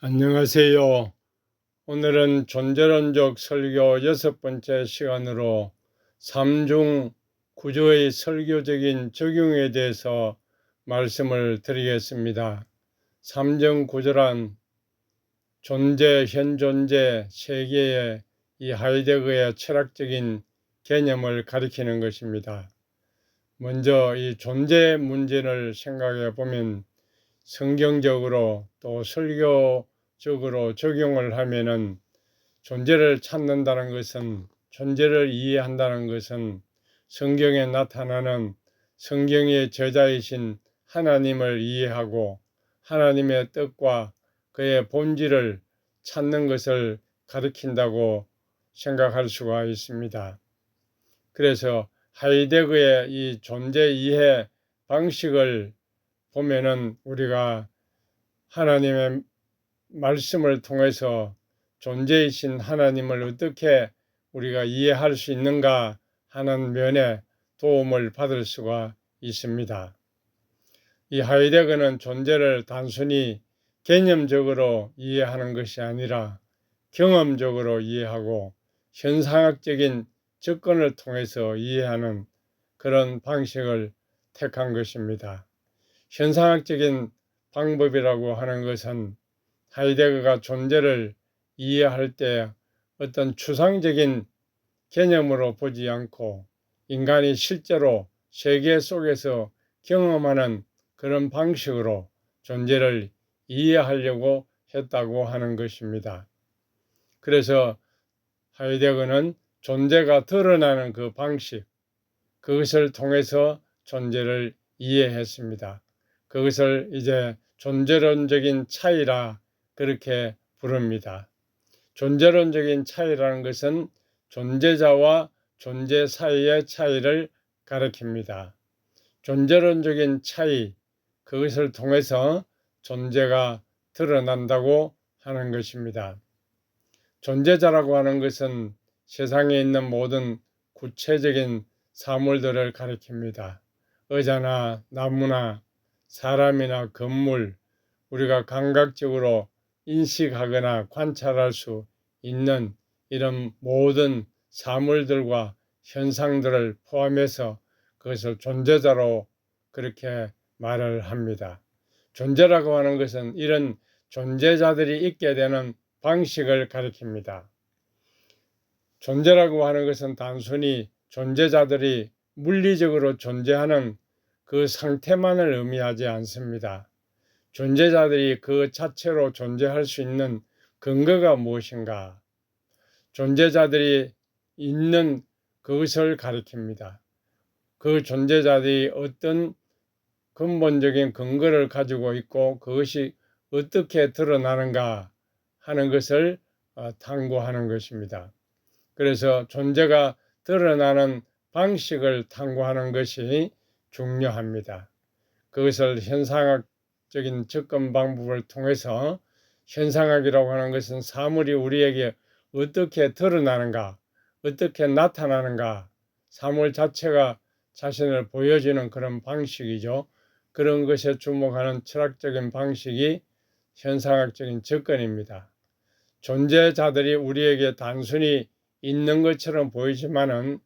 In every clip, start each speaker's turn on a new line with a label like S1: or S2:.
S1: 안녕하세요. 오늘은 존재론적 설교 여섯 번째 시간으로 삼중 구조의 설교적인 적용에 대해서 말씀을 드리겠습니다. 삼중 구조란 존재, 현존재, 세계의 이 하이데거의 철학적인 개념을 가리키는 것입니다. 먼저 이 존재 문제를 생각해 보면 성경적으로 또 설교적으로 적용을 하면은 존재를 찾는다는 것은 존재를 이해한다는 것은 성경에 나타나는 성경의 저자이신 하나님을 이해하고 하나님의 뜻과 그의 본질을 찾는 것을 가리킨다고 생각할 수가 있습니다. 그래서 하이데거의 이 존재 이해 방식을 보면은 우리가 하나님의 말씀을 통해서 존재이신 하나님을 어떻게 우리가 이해할 수 있는가 하는 면에 도움을 받을 수가 있습니다. 이 하이데거는 존재를 단순히 개념적으로 이해하는 것이 아니라 경험적으로 이해하고 현상학적인 접근을 통해서 이해하는 그런 방식을 택한 것입니다. 현상학적인 방법이라고 하는 것은 하이데거가 존재를 이해할 때 어떤 추상적인 개념으로 보지 않고 인간이 실제로 세계 속에서 경험하는 그런 방식으로 존재를 이해하려고 했다고 하는 것입니다. 그래서 하이데거는 존재가 드러나는 그 방식, 그것을 통해서 존재를 이해했습니다. 그것을 이제 존재론적인 차이라 그렇게 부릅니다. 존재론적인 차이라는 것은 존재자와 존재 사이의 차이를 가리킵니다. 존재론적인 차이, 그것을 통해서 존재가 드러난다고 하는 것입니다. 존재자라고 하는 것은 세상에 있는 모든 구체적인 사물들을 가리킵니다. 의자나 나무나 사람이나 건물, 우리가 감각적으로 인식하거나 관찰할 수 있는 이런 모든 사물들과 현상들을 포함해서 그것을 존재자로 그렇게 말을 합니다. 존재라고 하는 것은 이런 존재자들이 있게 되는 방식을 가리킵니다. 존재라고 하는 것은 단순히 존재자들이 물리적으로 존재하는 그 상태만을 의미하지 않습니다. 존재자들이 그 자체로 존재할 수 있는 근거가 무엇인가? 존재자들이 있는 그것을 가리킵니다. 그 존재자들이 어떤 근본적인 근거를 가지고 있고 그것이 어떻게 드러나는가 하는 것을 어, 탐구하는 것입니다. 그래서 존재가 드러나는 방식을 탐구하는 것이 중요합니다. 그것을 현상학적인 접근 방법을 통해서 현상학이라고 하는 것은 사물이 우리에게 어떻게 드러나는가, 어떻게 나타나는가, 사물 자체가 자신을 보여주는 그런 방식이죠. 그런 것에 주목하는 철학적인 방식이 현상학적인 접근입니다. 존재자들이 우리에게 단순히 있는 것처럼 보이지만은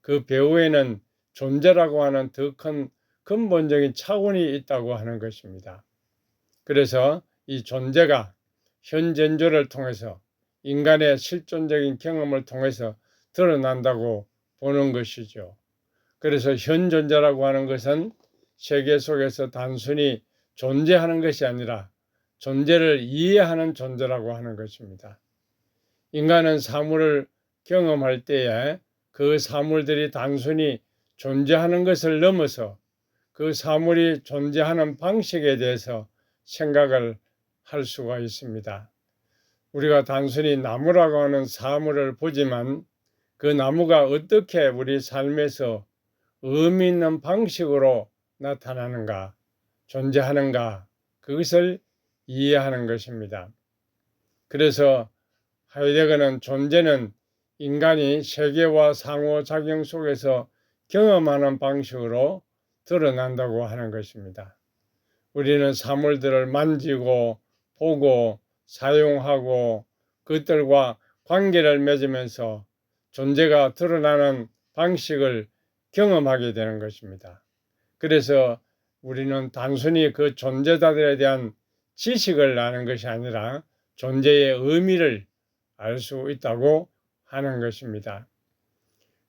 S1: 그 배후에는 존재라고 하는 더 큰 근본적인 차원이 있다고 하는 것입니다. 그래서 이 존재가 현존조를 통해서 인간의 실존적인 경험을 통해서 드러난다고 보는 것이죠. 그래서 현존자라고 하는 것은 세계 속에서 단순히 존재하는 것이 아니라 존재를 이해하는 존재라고 하는 것입니다. 인간은 사물을 경험할 때에 그 사물들이 단순히 존재하는 것을 넘어서 그 사물이 존재하는 방식에 대해서 생각을 할 수가 있습니다. 우리가 단순히 나무라고 하는 사물을 보지만 그 나무가 어떻게 우리 삶에서 의미 있는 방식으로 나타나는가, 존재하는가, 그것을 이해하는 것입니다. 그래서 하이데거는 존재는 인간이 세계와 상호작용 속에서 경험하는 방식으로 드러난다고 하는 것입니다. 우리는 사물들을 만지고 보고 사용하고 그것들과 관계를 맺으면서 존재가 드러나는 방식을 경험하게 되는 것입니다. 그래서 우리는 단순히 그 존재자들에 대한 지식을 아는 것이 아니라 존재의 의미를 알 수 있다고 하는 것입니다.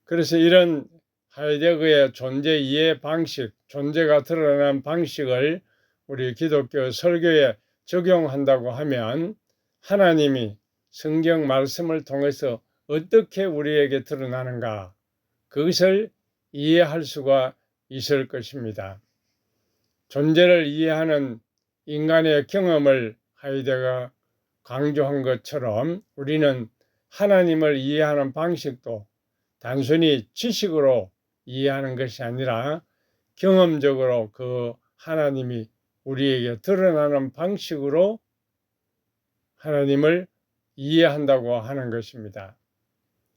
S1: 그래서 이런 하이데거의 존재 이해 방식, 존재가 드러나는 방식을 우리 기독교 설교에 적용한다고 하면 하나님이 성경 말씀을 통해서 어떻게 우리에게 드러나는가 그것을 이해할 수가 있을 것입니다. 존재를 이해하는 인간의 경험을 하이데가 강조한 것처럼 우리는 하나님을 이해하는 방식도 단순히 지식으로 이해하는 것이 아니라 경험적으로 그 하나님이 우리에게 드러나는 방식으로 하나님을 이해한다고 하는 것입니다.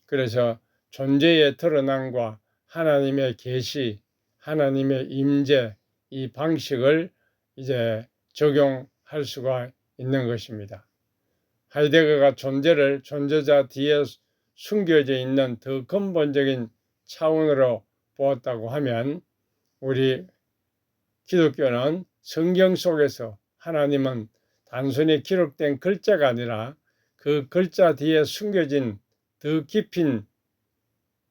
S1: 그래서 존재의 드러남과 하나님의 계시, 하나님의 임재 이 방식을 이제 적용할 수가 있는 것입니다. 하이데거가 존재를 존재자 뒤에 숨겨져 있는 더 근본적인 차원으로 보았다고 하면 우리 기독교는 성경 속에서 하나님은 단순히 기록된 글자가 아니라 그 글자 뒤에 숨겨진 더 깊은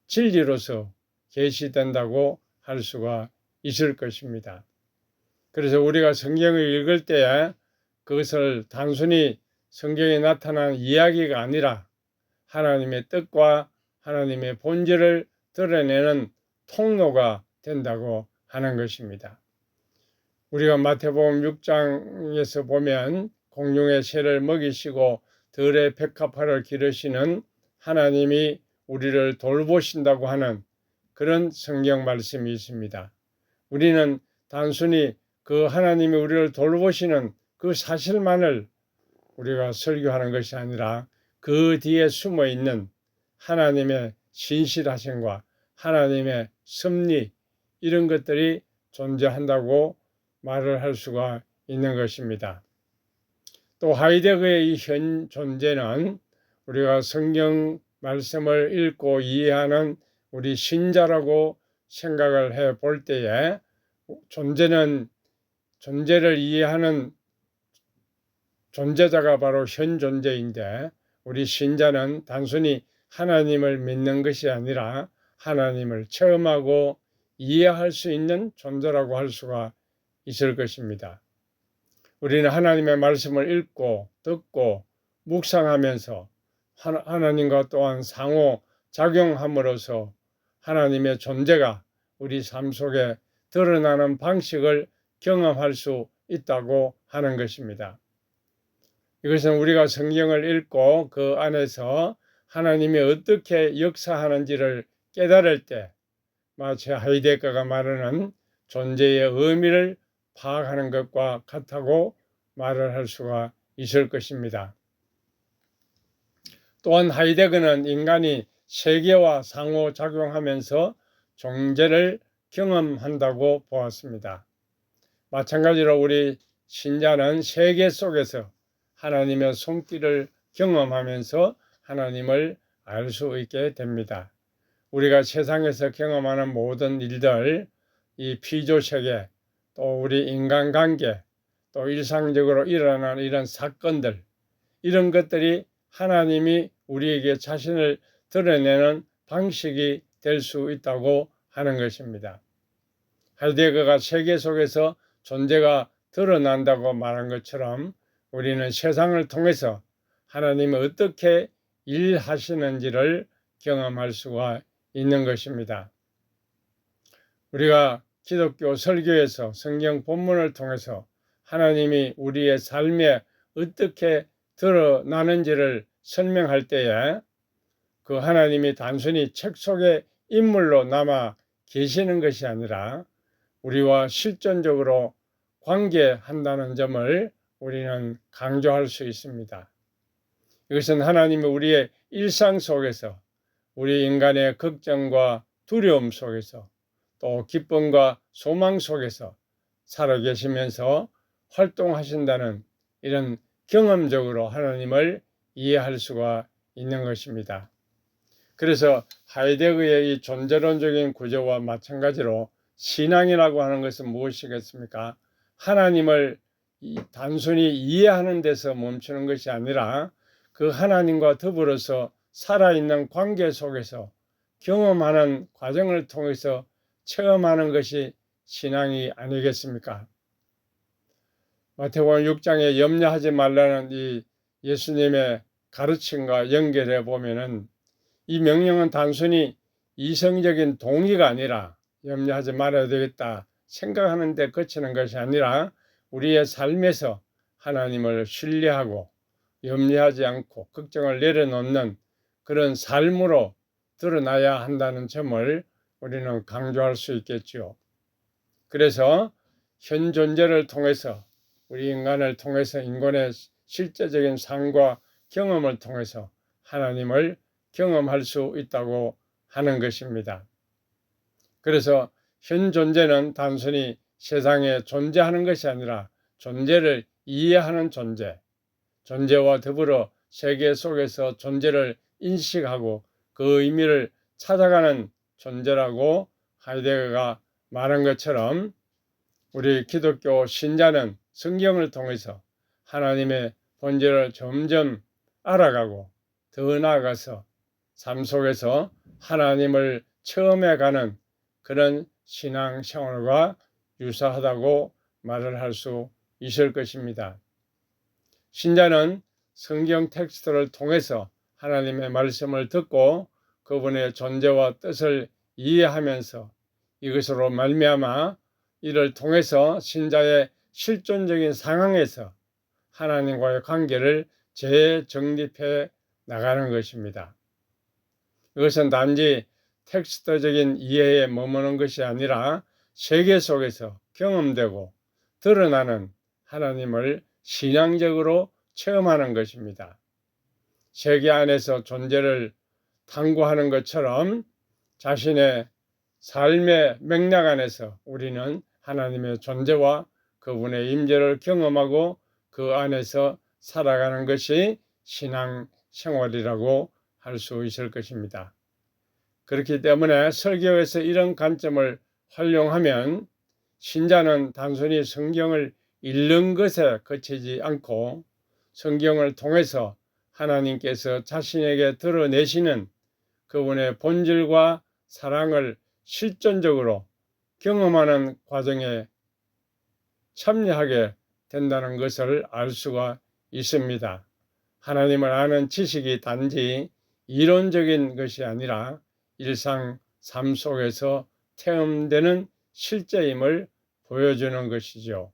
S1: 진리로서 계시된다고 할 수가 있을 것입니다. 그래서 우리가 성경을 읽을 때에 그것을 단순히 성경에 나타난 이야기가 아니라 하나님의 뜻과 하나님의 본질을 드러내는 통로가 된다고 하는 것입니다. 우리가 마태복음 6장에서 보면 공룡의 새를 먹이시고 들의 백합화를 기르시는 하나님이 우리를 돌보신다고 하는 그런 성경 말씀이 있습니다. 우리는 단순히 그 하나님이 우리를 돌보시는 그 사실만을 우리가 설교하는 것이 아니라 그 뒤에 숨어 있는 하나님의 신실하심과 하나님의 섭리 이런 것들이 존재한다고 말을 할 수가 있는 것입니다. 또 하이데거의 이 현 존재는 우리가 성경 말씀을 읽고 이해하는 우리 신자라고 생각을 해 볼 때에 존재는 존재를 이해하는 존재자가 바로 현 존재인데 우리 신자는 단순히 하나님을 믿는 것이 아니라 하나님을 체험하고 이해할 수 있는 존재라고 할 수가 있을 것입니다. 우리는 하나님의 말씀을 읽고 듣고 묵상하면서 하나님과 또한 상호 작용함으로써 하나님의 존재가 우리 삶 속에 드러나는 방식을 경험할 수 있다고 하는 것입니다. 이것은 우리가 성경을 읽고 그 안에서 하나님이 어떻게 역사하는지를 깨달을 때 마치 하이데거가 말하는 존재의 의미를 파악하는 것과 같다고 말을 할 수가 있을 것입니다. 또한 하이데거는 인간이 세계와 상호작용하면서 존재를 경험한다고 보았습니다. 마찬가지로 우리 신자는 세계 속에서 하나님의 손길을 경험하면서 하나님을 알 수 있게 됩니다. 우리가 세상에서 경험하는 모든 일들, 이 피조세계, 또 우리 인간관계, 또 일상적으로 일어나는 이런 사건들, 이런 것들이 하나님이 우리에게 자신을 드러내는 방식이 될 수 있다고 하는 것입니다. 하이데거가 세계 속에서 존재가 드러난다고 말한 것처럼 우리는 세상을 통해서 하나님이 어떻게 일하시는지를 경험할 수가 있는 것입니다. 우리가 기독교 설교에서 성경 본문을 통해서 하나님이 우리의 삶에 어떻게 드러나는지를 설명할 때에 그 하나님이 단순히 책 속의 인물로 남아 계시는 것이 아니라 우리와 실존적으로 관계한다는 점을 우리는 강조할 수 있습니다. 이것은 하나님이 우리의 일상 속에서 우리 인간의 걱정과 두려움 속에서 또 기쁨과 소망 속에서 살아 계시면서 활동하신다는 이런 경험적으로 하나님을 이해할 수가 있는 것입니다. 그래서 하이데거의 이 존재론적인 구조와 마찬가지로 신앙이라고 하는 것은 무엇이겠습니까? 하나님을 단순히 이해하는 데서 멈추는 것이 아니라 그 하나님과 더불어서 살아있는 관계 속에서 경험하는 과정을 통해서 체험하는 것이 신앙이 아니겠습니까? 마태복음 6장에 염려하지 말라는 이 예수님의 가르침과 연결해 보면은 이 명령은 단순히 이성적인 동의가 아니라 염려하지 말아야 되겠다 생각하는데 그치는 것이 아니라 우리의 삶에서 하나님을 신뢰하고 염려하지 않고 걱정을 내려놓는 그런 삶으로 드러나야 한다는 점을 우리는 강조할 수 있겠지요. 그래서 현 존재를 통해서 우리 인간을 통해서 인간의 실제적인 삶과 경험을 통해서 하나님을 경험할 수 있다고 하는 것입니다. 그래서 현 존재는 단순히 세상에 존재하는 것이 아니라 존재를 이해하는 존재, 존재와 더불어 세계 속에서 존재를 인식하고 그 의미를 찾아가는 존재라고 하이데거가 말한 것처럼 우리 기독교 신자는 성경을 통해서 하나님의 본질을 점점 알아가고 더 나아가서 삶 속에서 하나님을 처음에 가는 그런 신앙 생활과 유사하다고 말을 할 수 있을 것입니다. 신자는 성경 텍스트를 통해서 하나님의 말씀을 듣고 그분의 존재와 뜻을 이해하면서 이것으로 말미암아 이를 통해서 신자의 실존적인 상황에서 하나님과의 관계를 재정립해 나가는 것입니다. 이것은 단지 텍스트적인 이해에 머무는 것이 아니라 세계 속에서 경험되고 드러나는 하나님을 신앙적으로 체험하는 것입니다. 세계 안에서 존재를 탐구하는 것처럼 자신의 삶의 맥락 안에서 우리는 하나님의 존재와 그분의 임재를 경험하고 그 안에서 살아가는 것이 신앙 생활이라고 할 수 있을 것입니다. 그렇기 때문에 설교에서 이런 관점을 활용하면 신자는 단순히 성경을 읽는 것에 그치지 않고 성경을 통해서 하나님께서 자신에게 드러내시는 그분의 본질과 사랑을 실존적으로 경험하는 과정에 참여하게 된다는 것을 알 수가 있습니다. 하나님을 아는 지식이 단지 이론적인 것이 아니라 일상 삶 속에서 체험되는 실제임을 보여주는 것이죠.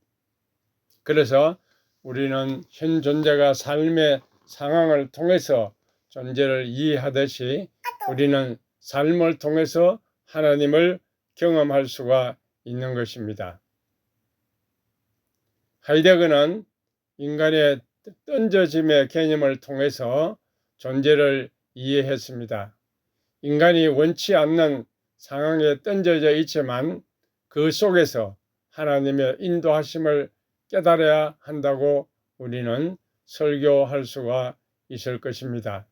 S1: 그래서 우리는 현 존재가 삶의 상황을 통해서 존재를 이해하듯이 우리는 삶을 통해서 하나님을 경험할 수가 있는 것입니다. 하이데거는 인간의 던져짐의 개념을 통해서 존재를 이해했습니다. 인간이 원치 않는 상황에 던져져 있지만 그 속에서 하나님의 인도하심을 깨달아야 한다고 우리는 설교할 수가 있을 것입니다.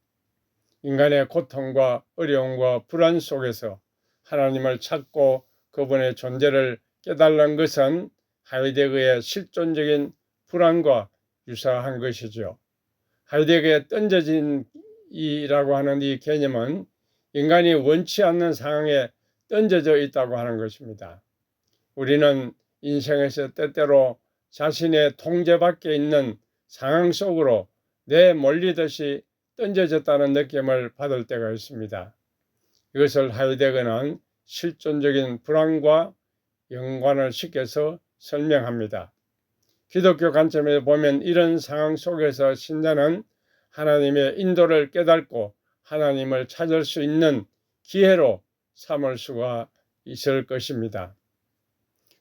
S1: 인간의 고통과 어려움과 불안 속에서 하나님을 찾고 그분의 존재를 깨달는 것은 하이데거의 실존적인 불안과 유사한 것이죠. 하이데거의 던져진 이라고 하는 이 개념은 인간이 원치 않는 상황에 던져져 있다고 하는 것입니다. 우리는 인생에서 때때로 자신의 통제 밖에 있는 상황 속으로 내 몰리듯이 던져졌다는 느낌을 받을 때가 있습니다. 이것을 하이데거는 실존적인 불안과 연관을 시켜서 설명합니다. 기독교 관점에서 보면 이런 상황 속에서 신자는 하나님의 인도를 깨닫고 하나님을 찾을 수 있는 기회로 삼을 수가 있을 것입니다.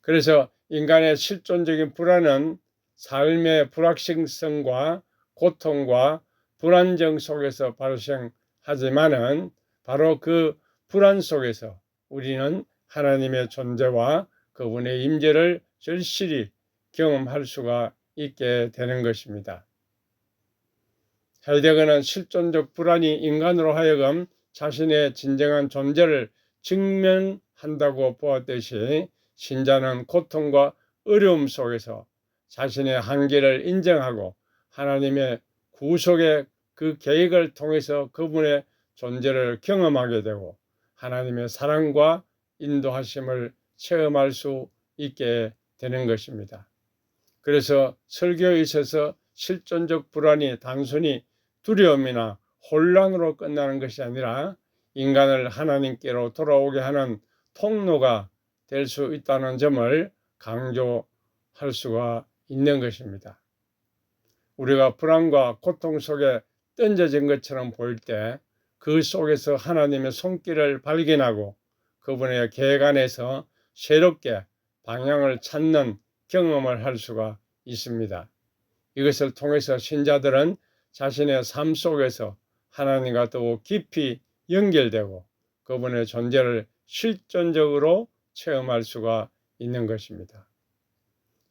S1: 그래서 인간의 실존적인 불안은 삶의 불확실성과 고통과 불안정 속에서 발생하지만은 바로 그 불안 속에서 우리는 하나님의 존재와 그분의 임재를 절실히 경험할 수가 있게 되는 것입니다. 하이데거는 실존적 불안이 인간으로 하여금 자신의 진정한 존재를 직면한다고 보았듯이 신자는 고통과 어려움 속에서 자신의 한계를 인정하고 하나님의 구속의 그 계획을 통해서 그분의 존재를 경험하게 되고 하나님의 사랑과 인도하심을 체험할 수 있게 되는 것입니다. 그래서 설교에 있어서 실존적 불안이 단순히 두려움이나 혼란으로 끝나는 것이 아니라 인간을 하나님께로 돌아오게 하는 통로가 될 수 있다는 점을 강조할 수가 있는 것입니다. 우리가 불안과 고통 속에 던져진 것처럼 보일 때 그 속에서 하나님의 손길을 발견하고 그분의 계획 안에서 새롭게 방향을 찾는 경험을 할 수가 있습니다. 이것을 통해서 신자들은 자신의 삶 속에서 하나님과 더욱 깊이 연결되고 그분의 존재를 실존적으로 체험할 수가 있는 것입니다.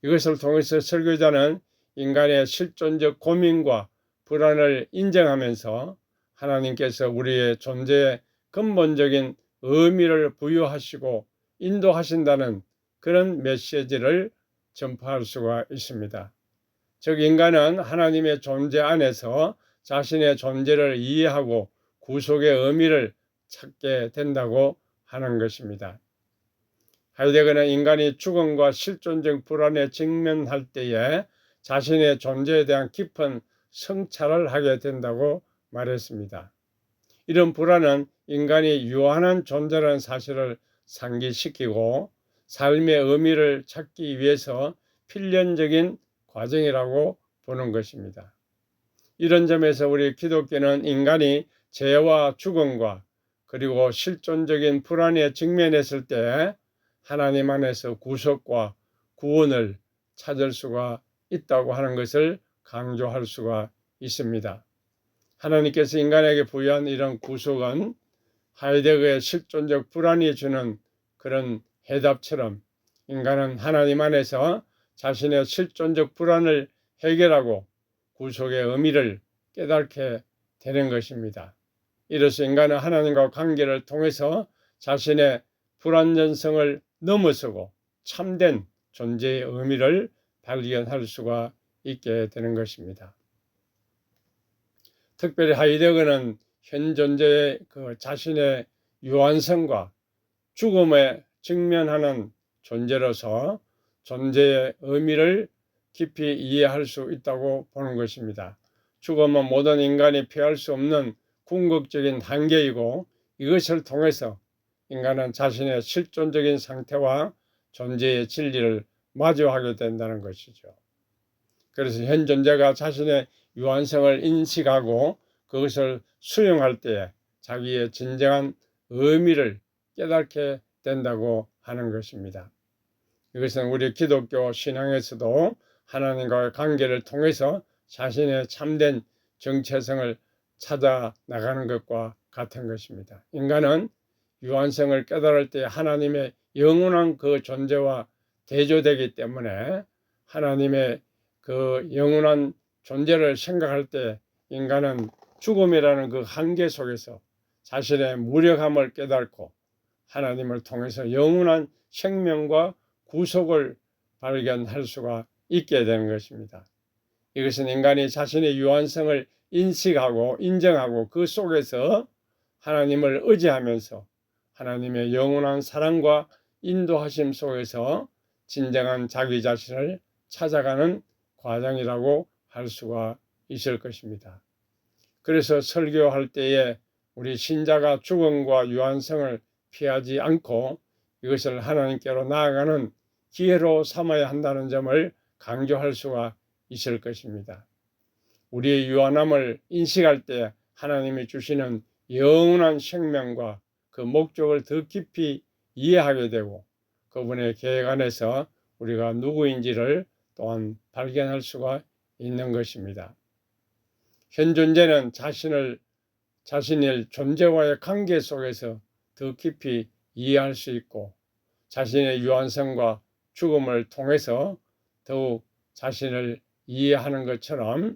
S1: 이것을 통해서 설교자는 인간의 실존적 고민과 불안을 인정하면서 하나님께서 우리의 존재에 근본적인 의미를 부여하시고 인도하신다는 그런 메시지를 전파할 수가 있습니다. 즉, 인간은 하나님의 존재 안에서 자신의 존재를 이해하고 구속의 의미를 찾게 된다고 하는 것입니다. 하이데거는 인간이 죽음과 실존적 불안에 직면할 때에 자신의 존재에 대한 깊은 성찰을 하게 된다고 말했습니다. 이런 불안은 인간이 유한한 존재라는 사실을 상기시키고 삶의 의미를 찾기 위해서 필연적인 과정이라고 보는 것입니다. 이런 점에서 우리 기독교는 인간이 죄와 죽음과 그리고 실존적인 불안에 직면했을 때 하나님 안에서 구속과 구원을 찾을 수가 있다고 하는 것을 강조할 수가 있습니다. 하나님께서 인간에게 부여한 이런 구속은 하이데거의 실존적 불안이 주는 그런 해답처럼 인간은 하나님 안에서 자신의 실존적 불안을 해결하고 구속의 의미를 깨닫게 되는 것입니다. 이로써 인간은 하나님과 관계를 통해서 자신의 불완전성을 넘어서고 참된 존재의 의미를 발견할 수가 있게 되는 것입니다. 특별히 하이데거는 현 존재의 그 자신의 유한성과 죽음에 직면하는 존재로서 존재의 의미를 깊이 이해할 수 있다고 보는 것입니다. 죽음은 모든 인간이 피할 수 없는 궁극적인 한계이고 이것을 통해서 인간은 자신의 실존적인 상태와 존재의 진리를 마주하게 된다는 것이죠. 그래서 현 존재가 자신의 유한성을 인식하고 그것을 수용할 때에 자기의 진정한 의미를 깨닫게 된다고 하는 것입니다. 이것은 우리 기독교 신앙에서도 하나님과의 관계를 통해서 자신의 참된 정체성을 찾아 나가는 것과 같은 것입니다. 인간은 유한성을 깨달을 때 하나님의 영원한 그 존재와 대조되기 때문에 하나님의 그 영원한 존재를 생각할 때 인간은 죽음이라는 그 한계 속에서 자신의 무력함을 깨닫고 하나님을 통해서 영원한 생명과 구속을 발견할 수가 있게 되는 것입니다. 이것은 인간이 자신의 유한성을 인식하고 인정하고 그 속에서 하나님을 의지하면서 하나님의 영원한 사랑과 인도하심 속에서 진정한 자기 자신을 찾아가는 과정이라고 할 수가 있을 것입니다. 그래서 설교할 때에 우리 신자가 죽음과 유한성을 피하지 않고 이것을 하나님께로 나아가는 기회로 삼아야 한다는 점을 강조할 수가 있을 것입니다. 우리의 유한함을 인식할 때 하나님이 주시는 영원한 생명과 그 목적을 더 깊이 이해하게 되고 그분의 계획 안에서 우리가 누구인지를 또한 발견할 수가 있는 것입니다. 현 존재는 자신을 자신의 존재와의 관계 속에서 더 깊이 이해할 수 있고 자신의 유한성과 죽음을 통해서 더욱 자신을 이해하는 것처럼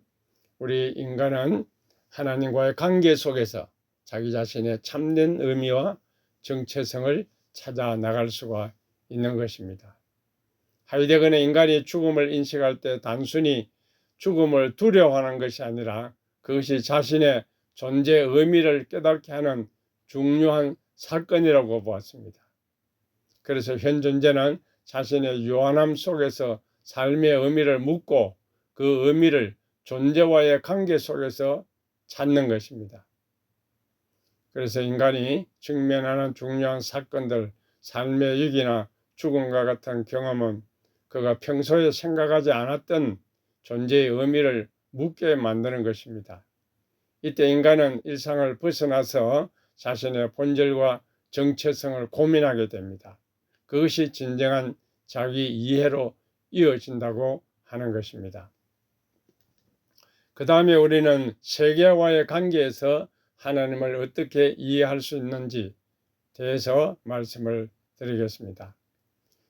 S1: 우리 인간은 하나님과의 관계 속에서 자기 자신의 참된 의미와 정체성을 찾아 나갈 수가 있는 것입니다. 하이데거는 인간이 죽음을 인식할 때 단순히 죽음을 두려워하는 것이 아니라 그것이 자신의 존재 의미를 깨닫게 하는 중요한 사건이라고 보았습니다. 그래서 현 존재는 자신의 유한함 속에서 삶의 의미를 묻고 그 의미를 존재와의 관계 속에서 찾는 것입니다. 그래서 인간이 직면하는 중요한 사건들, 삶의 위기나 죽음과 같은 경험은 그가 평소에 생각하지 않았던 존재의 의미를 묻게 만드는 것입니다. 이때 인간은 일상을 벗어나서 자신의 본질과 정체성을 고민하게 됩니다. 그것이 진정한 자기 이해로 이어진다고 하는 것입니다. 그 다음에 우리는 세계와의 관계에서 하나님을 어떻게 이해할 수 있는지 대해서 말씀을 드리겠습니다.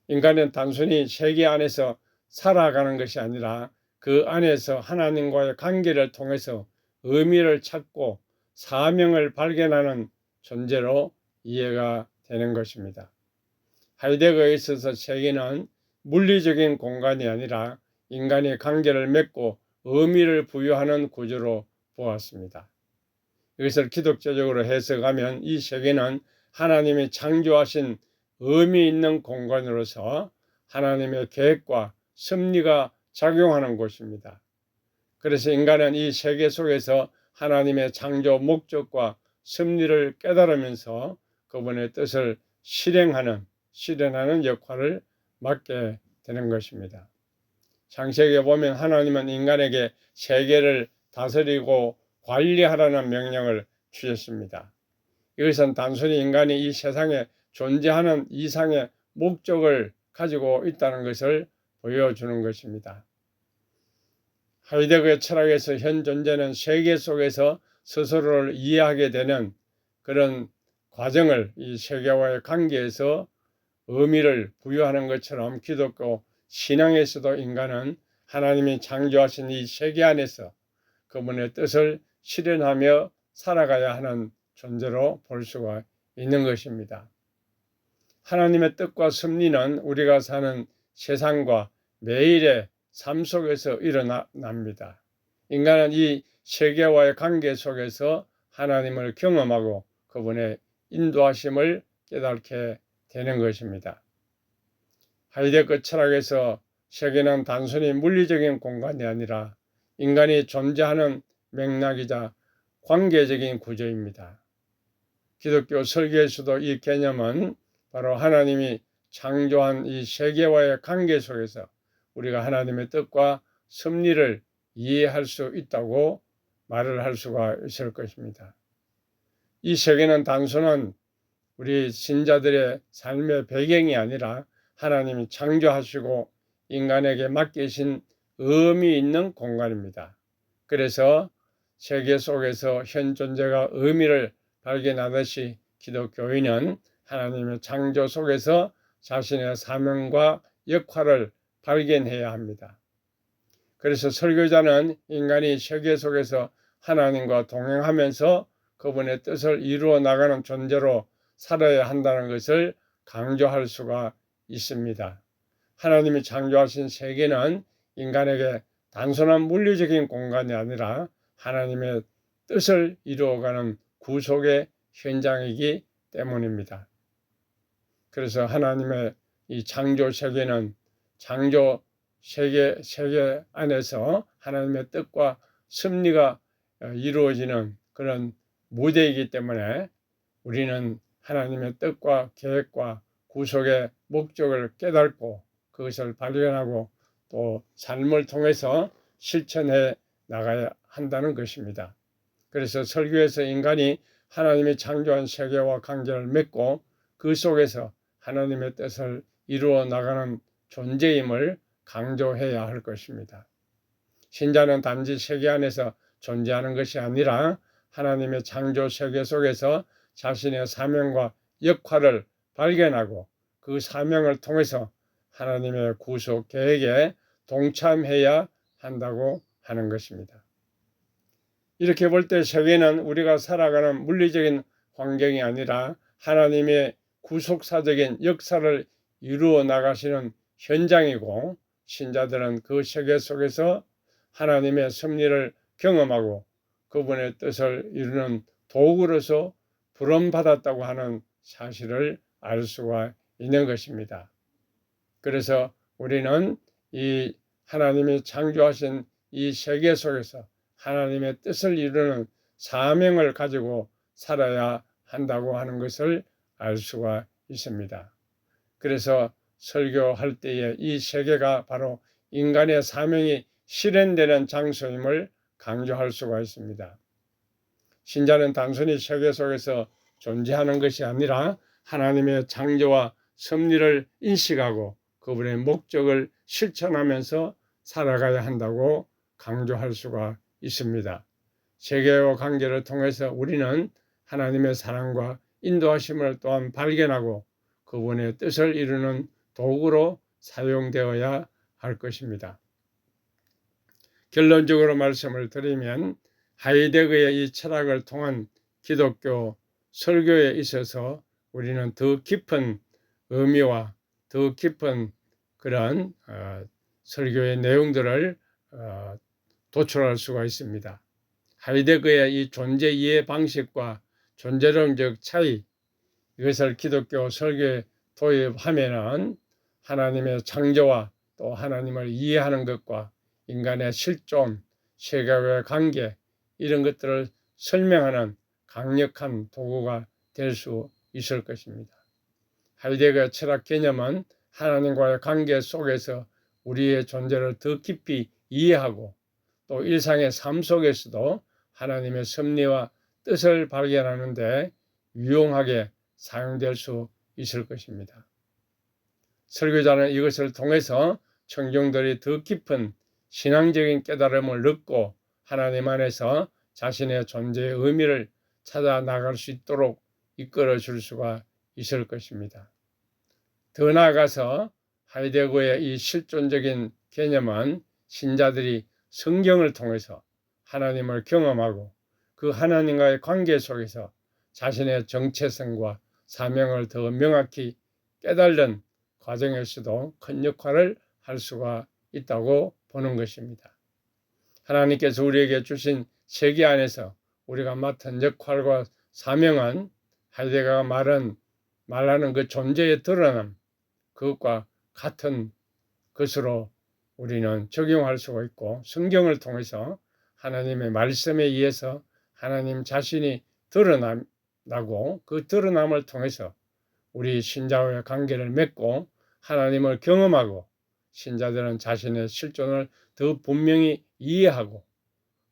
S1: 인간은 단순히 세계 안에서 살아가는 것이 아니라 그 안에서 하나님과의 관계를 통해서 의미를 찾고 사명을 발견하는 존재로 이해가 되는 것입니다. 하이데거에 있어서 세계는 물리적인 공간이 아니라 인간의 관계를 맺고 의미를 부여하는 구조로 보았습니다. 이것을 기독교적으로 해석하면 이 세계는 하나님이 창조하신 의미 있는 공간으로서 하나님의 계획과 섭리가 작용하는 곳입니다. 그래서 인간은 이 세계 속에서 하나님의 창조 목적과 섭리를 깨달으면서 그분의 뜻을 실행하는 실현하는 역할을 맡게 되는 것입니다. 창세기에 보면 하나님은 인간에게 세계를 다스리고 관리하라는 명령을 주셨습니다. 이것은 단순히 인간이 이 세상에 존재하는 이상의 목적을 가지고 있다는 것을 보여주는 것입니다. 하이데거의 철학에서 현 존재는 세계 속에서 스스로를 이해하게 되는 그런 과정을 이 세계와의 관계에서 의미를 부여하는 것처럼 기독교 신앙에서도 인간은 하나님이 창조하신 이 세계 안에서 그분의 뜻을 실현하며 살아가야 하는 존재로 볼 수가 있는 것입니다. 하나님의 뜻과 섭리는 우리가 사는 세상과 매일의 삶 속에서 일어납니다. 인간은 이 세계와의 관계 속에서 하나님을 경험하고 그분의 인도하심을 깨닫게 되는 것입니다. 하이데거 철학에서 세계는 단순히 물리적인 공간이 아니라 인간이 존재하는 맥락이자 관계적인 구조입니다. 기독교 설계에서도 이 개념은 바로 하나님이 창조한 이 세계와의 관계 속에서 우리가 하나님의 뜻과 섭리를 이해할 수 있다고 말을 할 수가 있을 것입니다. 이 세계는 단순한 우리 신자들의 삶의 배경이 아니라 하나님이 창조하시고 인간에게 맡기신 의미 있는 공간입니다. 그래서 세계 속에서 현 존재가 의미를 발견하듯이 기독교인은 하나님의 창조 속에서 자신의 사명과 역할을 발견해야 합니다. 그래서 설교자는 인간이 세계 속에서 하나님과 동행하면서 그분의 뜻을 이루어 나가는 존재로 살아야 한다는 것을 강조할 수가 있습니다. 하나님이 창조하신 세계는 인간에게 단순한 물리적인 공간이 아니라 하나님의 뜻을 이루어가는 구속의 현장이기 때문입니다. 그래서 하나님의 이 창조 세계는 창조 세계 세계 안에서 하나님의 뜻과 섭리가 이루어지는 그런 무대이기 때문에 우리는 하나님의 뜻과 계획과 구속의 목적을 깨닫고 그것을 발견하고 또 삶을 통해서 실천해 나가야 한다는 것입니다. 그래서 설교에서 인간이 하나님이 창조한 세계와 관계를 맺고 그 속에서 하나님의 뜻을 이루어 나가는 존재임을 강조해야 할 것입니다. 신자는 단지 세계 안에서 존재하는 것이 아니라 하나님의 창조 세계 속에서 자신의 사명과 역할을 발견하고 그 사명을 통해서 하나님의 구속 계획에 동참해야 한다고 하는 것입니다. 이렇게 볼 때 세계는 우리가 살아가는 물리적인 환경이 아니라 하나님의 구속사적인 역사를 이루어 나가시는 현장이고 신자들은 그 세계 속에서 하나님의 섭리를 경험하고 그분의 뜻을 이루는 도구로서 부름받았다고 하는 사실을 알 수가 있는 것입니다. 그래서 우리는 이 하나님이 창조하신 이 세계 속에서 하나님의 뜻을 이루는 사명을 가지고 살아야 한다고 하는 것을 알 수가 있습니다. 그래서 설교할 때에 이 세계가 바로 인간의 사명이 실현되는 장소임을 강조할 수가 있습니다. 신자는 단순히 세계 속에서 존재하는 것이 아니라 하나님의 창조와 섭리를 인식하고 그분의 목적을 실천하면서 살아가야 한다고 강조할 수가 있습니다. 세계와 관계를 통해서 우리는 하나님의 사랑과 인도하심을 또한 발견하고 그분의 뜻을 이루는 도구로 사용되어야 할 것입니다. 결론적으로 말씀을 드리면 하이데거의 이 철학을 통한 기독교 설교에 있어서 우리는 더 깊은 의미와 더 깊은 그런 어, 설교의 내용들을 어, 도출할 수가 있습니다. 하이데거의 이 존재 이해 방식과 존재론적 차이 이것을 기독교 설교에 도입하면은 하나님의 창조와 또 하나님을 이해하는 것과 인간의 실존, 세계와의 관계 이런 것들을 설명하는 강력한 도구가 될 수 있을 것입니다. 하이데거 철학 개념은 하나님과의 관계 속에서 우리의 존재를 더 깊이 이해하고 또 일상의 삶 속에서도 하나님의 섭리와 뜻을 발견하는데 유용하게 사용될 수 있을 것입니다. 설교자는 이것을 통해서 청중들이 더 깊은 신앙적인 깨달음을 얻고 하나님 안에서 자신의 존재의 의미를 찾아 나갈 수 있도록 이끌어 줄 수가 있을 것입니다. 더 나아가서 하이데거의 이 실존적인 개념은 신자들이 성경을 통해서 하나님을 경험하고 그 하나님과의 관계 속에서 자신의 정체성과 사명을 더 명확히 깨달는 과정에서도 큰 역할을 할 수가 있다고 보는 것입니다. 하나님께서 우리에게 주신 세계 안에서 우리가 맡은 역할과 사명은 하이데가가 말은 말하는 그 존재의 드러남 그것과 같은 것으로 우리는 적용할 수가 있고 성경을 통해서 하나님의 말씀에 의해서 하나님 자신이 드러나고 그 드러남을 통해서 우리 신자와의 관계를 맺고 하나님을 경험하고 신자들은 자신의 실존을 더 분명히 이해하고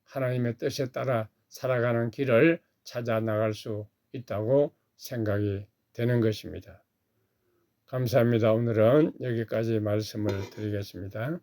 S1: 하나님의 뜻에 따라 살아가는 길을 찾아 나갈 수 있다고 생각이 되는 것입니다. 감사합니다. 오늘은 여기까지 말씀을 드리겠습니다.